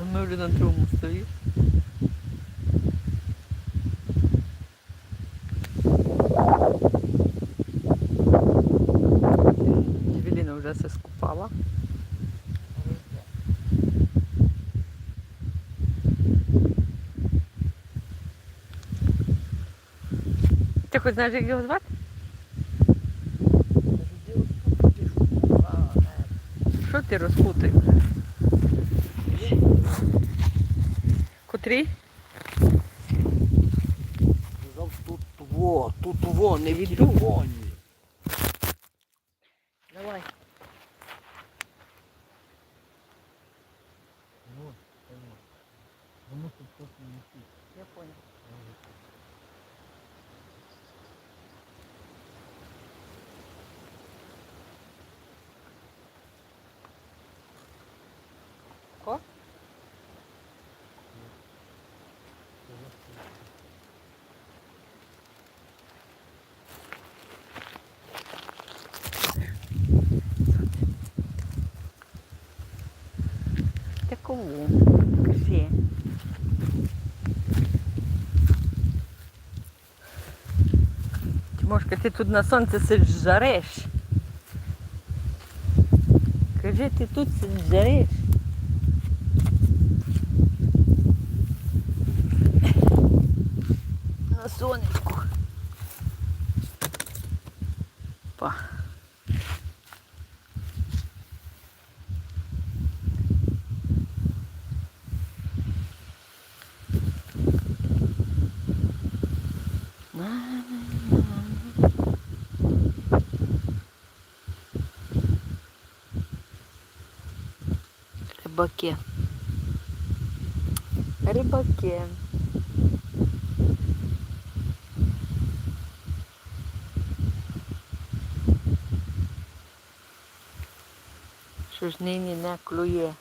А ми вже на другому столі. Джевеліна вже скупала. Ти хоч знаєш, як його звати? Ти розкутий вже? Тут во, тут во, не від воні. Давай. Воно тут просто не сить. Я понял. Ко? Такого. Все. Тимошка, ти тут на сонці сидиш жареш. Кажи, ти тут сидиш жариш. На сонечку. Па. Рибаки. Рибаки. Що ж нині не клює.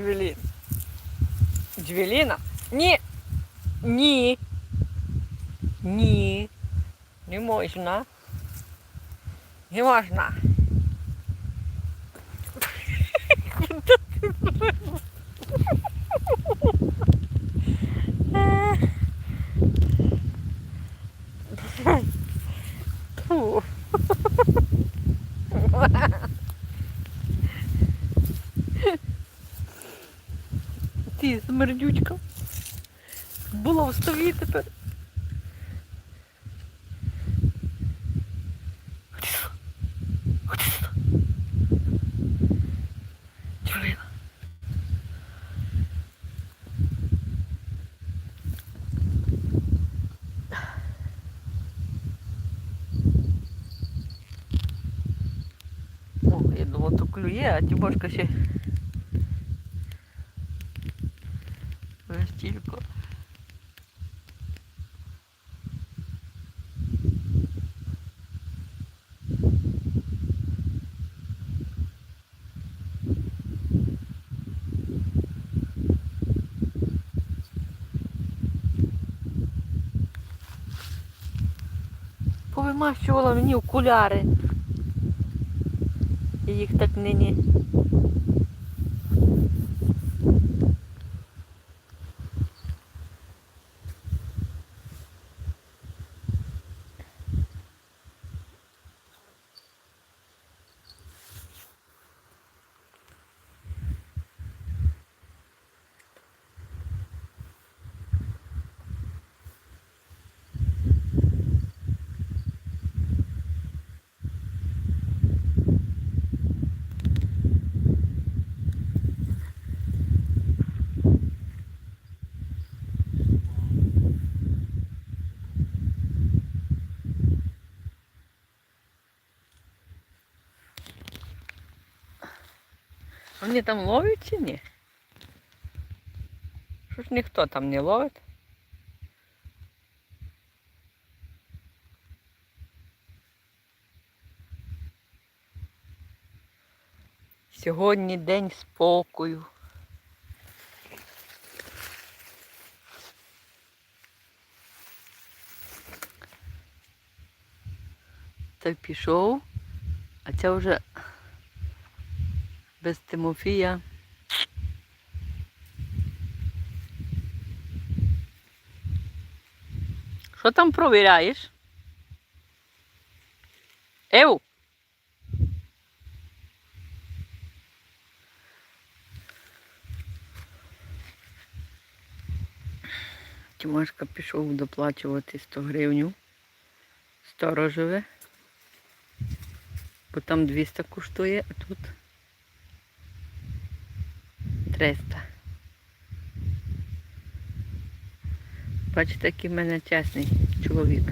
Джевелін. Джевеліна? Ні. Ні. Ні. Не можна. Не можна. Фу. Ти Смердючка. Була в стові тепер. Ходи сюди. Ходи. О, я думала, то клює, а Тимошка ще стільки. Повимащувала мені окуляри. Їх так нині. Вони там ловлять чи ні? Що ж ніхто там не ловить? Сьогодні день спокою. Та пішов, а це вже без Тимофія. Що там провіряєш? Ев! Тимошка пішов доплачувати 100 гривню. Сторожове. Бо там 200 коштує, а тут 300. Бачите, який в мене чесний чоловік.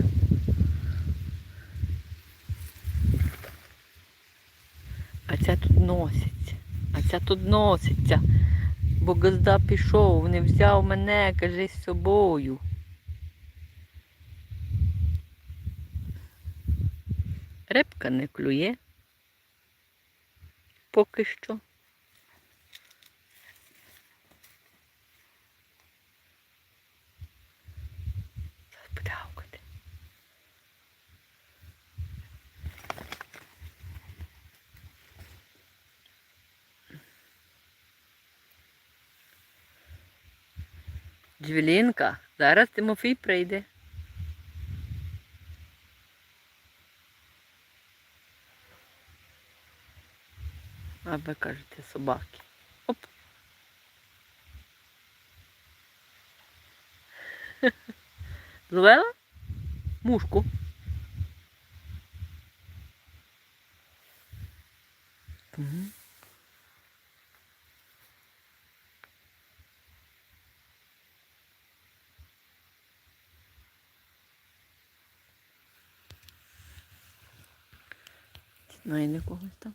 А ця тут носиться. А ця тут носиться. Бо газда пішов, не взяв мене, каже, з собою. Рибка не клює. Поки що. Зараз буде гавкати. Джвелінка, зараз Тимофій прийде. А ви кажете собаки. Оп. Зловила? Мушку. Мгм. Знайде когось там.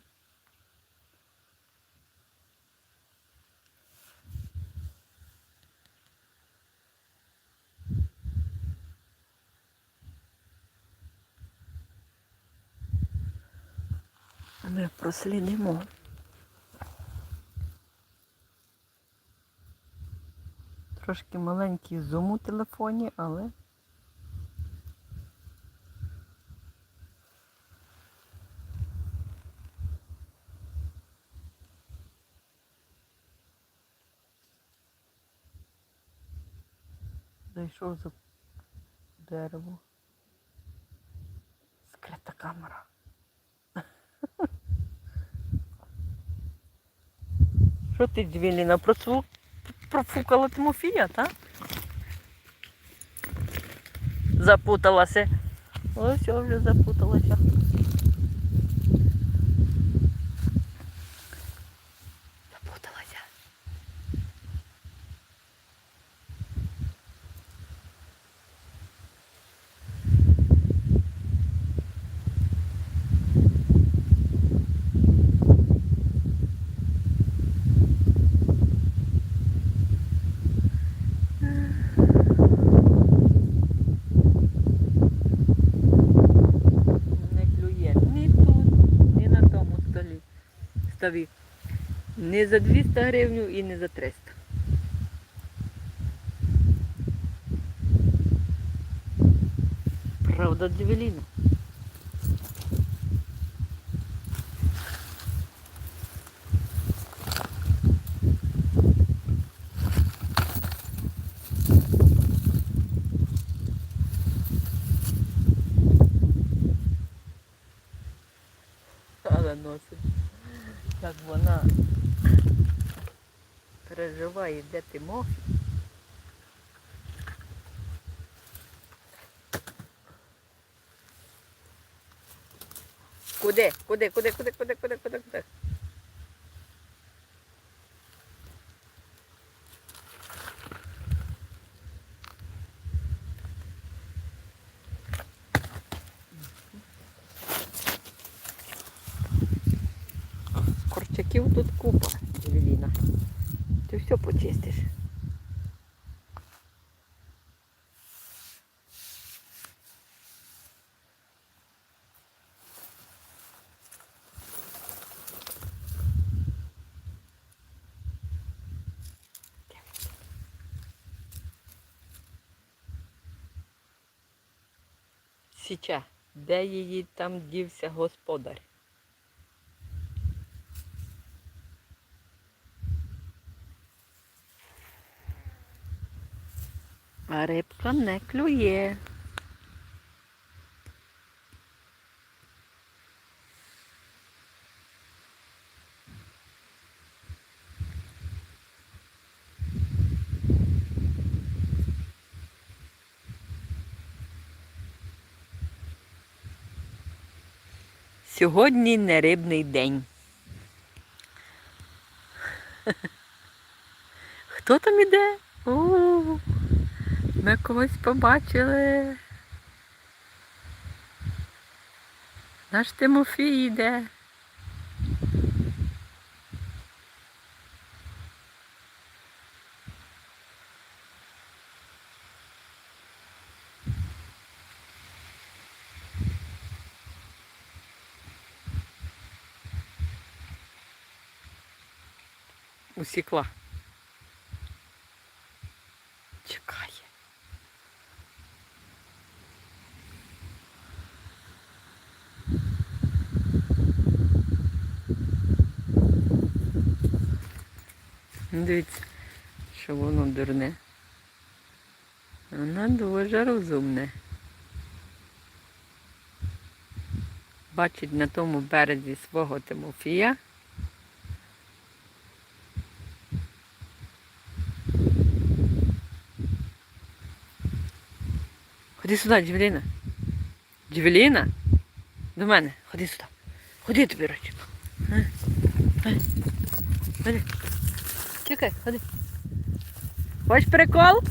Ми прослідимо. Трошки маленький зум у телефоні, але зайшов за дерево. Скрита камера. Що ти, Двіліна, профу... профукала Тимофія, так? Запуталася. Ось я вже. Запуталася. Не клює ні тут, ні на тому столі. Ставі. Не за 200 гривень і не за 300. Правда, Джевеліна? Але носить. Як вона переживає, де ти мог. Куди? Куди? Куди? Куди? Куди? Куди? Куди? Куди? Корчаків тут купа, Евеліна. Ти все почистиш. Січе. Де її там дівся господар? А рибка не клює. Сьогодні не рибний день. Хто там іде? У ми когось побачили. Наш Тимофій йде. Усікла. Чекає. Ну, Дивіться, що воно дурне. Воно дуже розумне. Бачить на тому березі свого Тимофія. Ходи сюди, Джевеліна. Джевеліна? До мене. Ходи сюди. Ходи тобі речі. Ходи. Чекай, ходи. Хочеш прикол?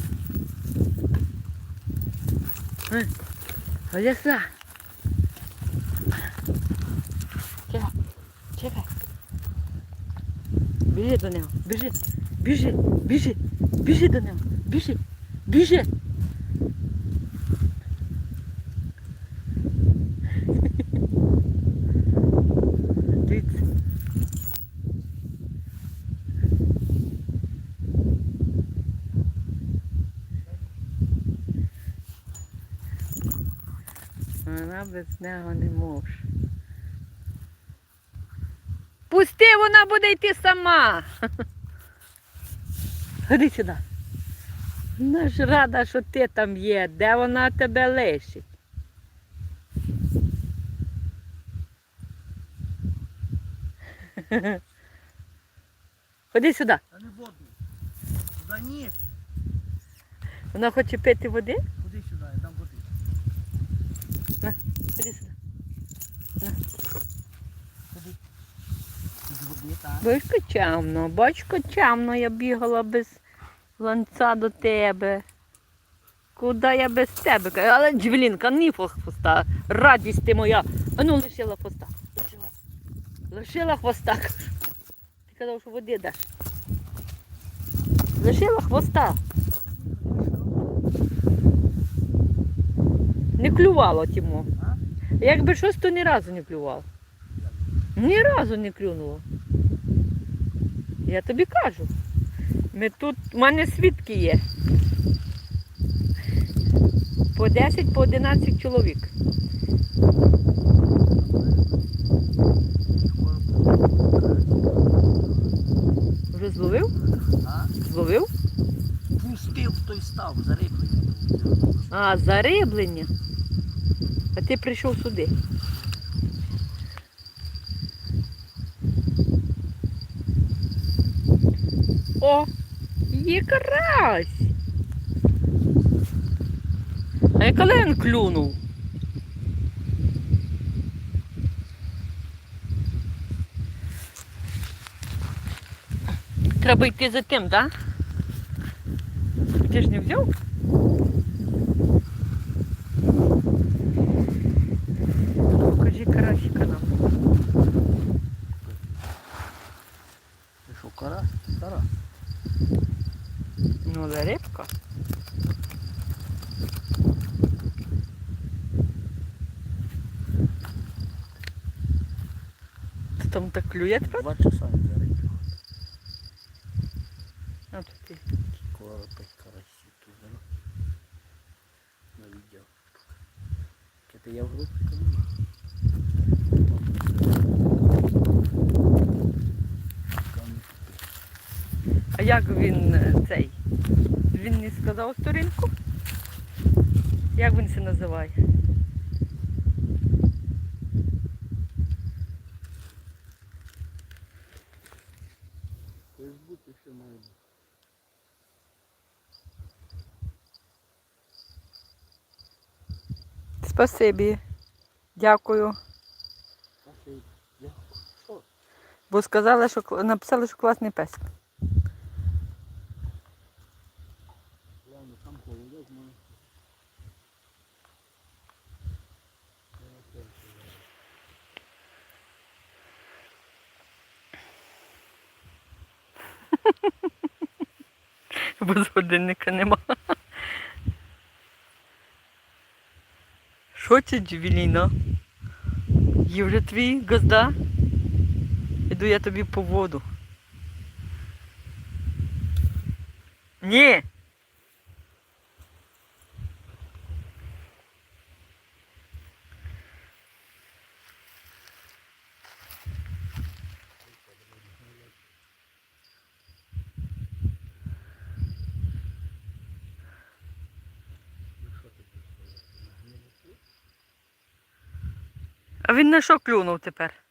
Ходи сюди. Чекай. Чекай. Біжи до нього. Біжи. Біжи. Біжи. Біжи до нього. Біжи. Біжи. Дивіться. Вона без нього не може. Пусти, вона буде йти сама. Ходи сюди. Вона ж рада, що ти там є. Де вона тебе лишить? Ходи сюди. Та не воду. Сюди ні. Вона хоче пити води? Ходи сюди, я дам води. Ходи сюди. Ходи. З води, так. Чамно, я бігала без ланця до тебе. Куди я без тебе? Але Джевелінка, ніфла хвоста, радість ти моя. А ну лишила хвоста. Лишила, лишила хвоста. Ти казав, що води даш. Лишила хвоста. Не клювало тімо. Якби щось, то ні разу не клювало. Ні разу не клюнуло. Я тобі кажу. Ми тут, у мене свідки є. По 10, по 11 чоловік. Вже зловив? А? Зловив? Пустив той став, зариблений. А, зариблення. А ти прийшов сюди. О, є карась. А я коли він клюнув? Треба йти за тим, так? Да? Ти ж не взяв? Покажи карасика нам. Ти що, карась? Карась. Ну, але рибка. Ти там так клює тепер? Два часа для рибки. А, тут ти. Коропить карасі тут. На відео. Чекайте, я в групі нема. А як він е, цей? Він не сказав сторінку? Як він це називає? В Фейсбуці ще має бути. Спасибі. Дякую. Спасибі. Дякую. Бо сказали, що написали, що класний пес. Ладно, там холодок має. Бо з годинника нема. Що це Джевеліна? Є вже твій газда? Іду я тобі по воду. Ні. Він на що клюнув тепер?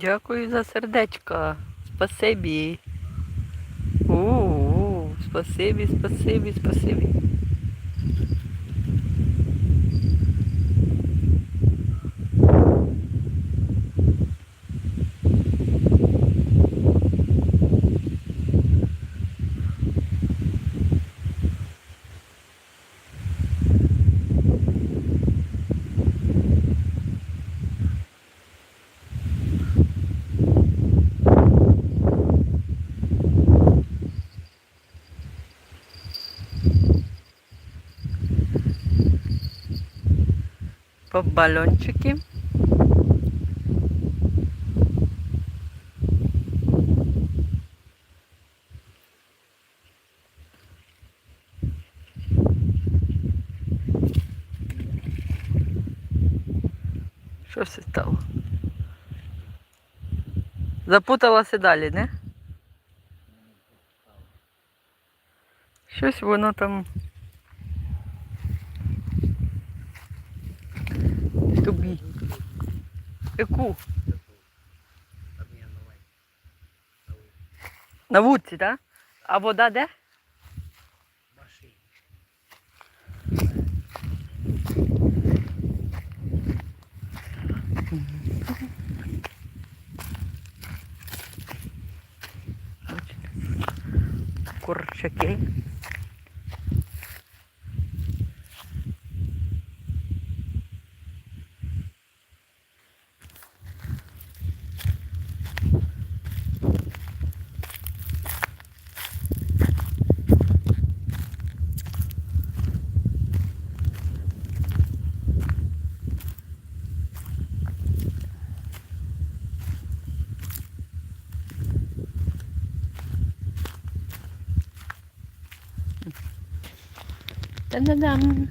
Дякую за сердечко. Спасибі. У, спасибі, спасибі, спасибі. По балончики. Що це стало? Запуталася далі, не? Щось воно там тобі. Яку? На вудці, так? А вода де? Машині. Та-да-дам.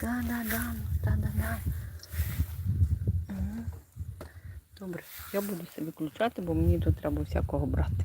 Та-да-дам, та-да-дам. Добре, я буду себе виключати, бо мені тут треба всякого брати.